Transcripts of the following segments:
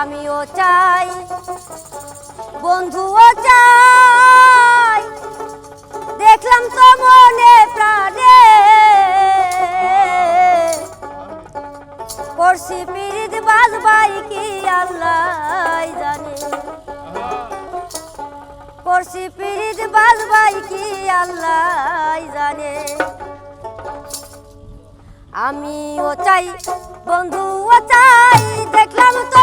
আমিও চাই, বন্ধুও চাই। দেখলাম তো মনে প্রাণে। পড়ছি পিড়িত বাজবাই কি আল্লাহ জানে। পড়ছি পিড়িত বাজবাই কি আল্লাহ জানে। আমিও চাই, বন্ধুও চাই, দেখলাম তো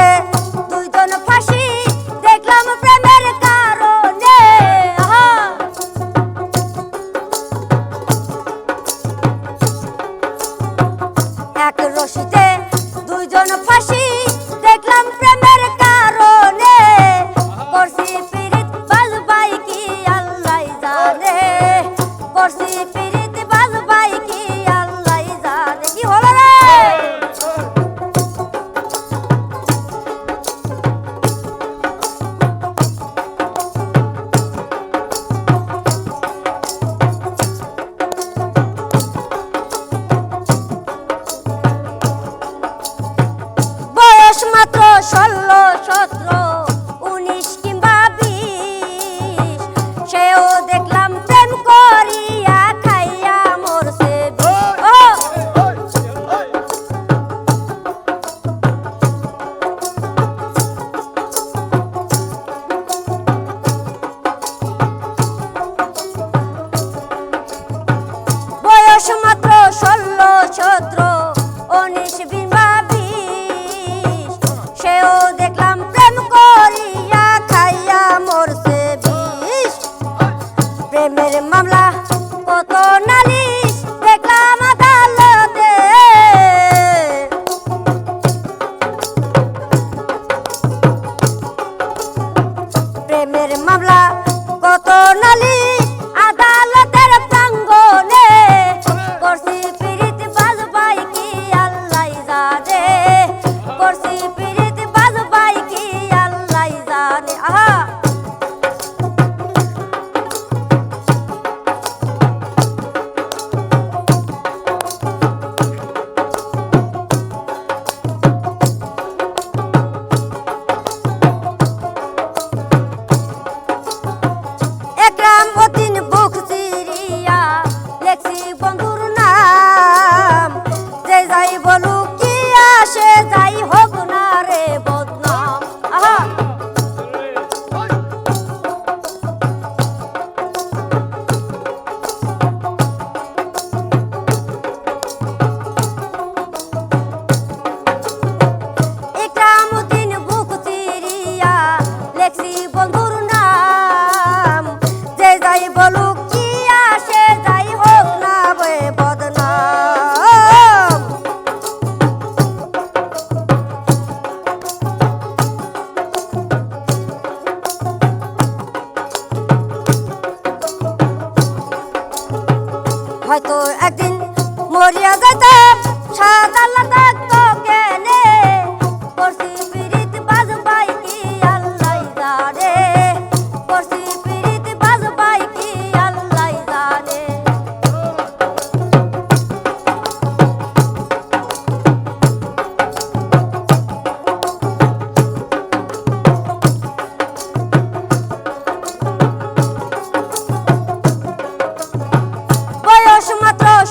খুশিতে দুজন ফাঁসি দেখলাম প্রেমের কারণে। করছি পীড়িত বাজবাই কি আল্লাহ জানে? করছি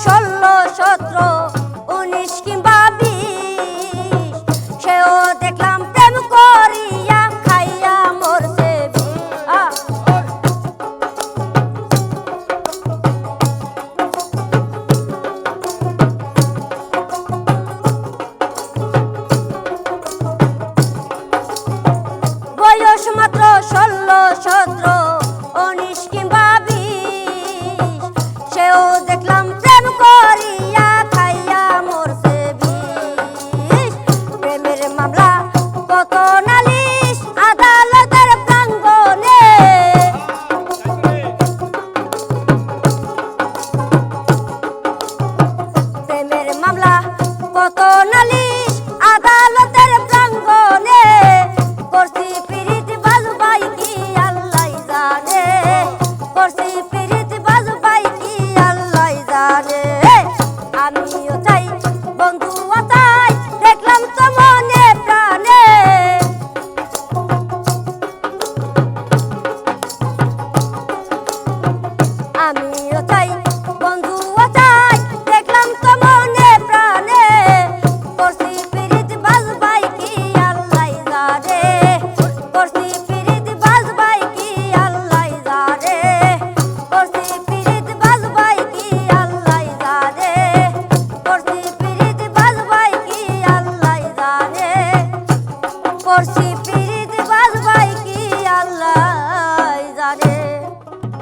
ষোলো, সতেরো, উনিশ কিংবা বিশ। সেও দেখলাম প্রেম করিয়া খাইয়া মরছে বয়স মাত্র ষোলো, সতেরো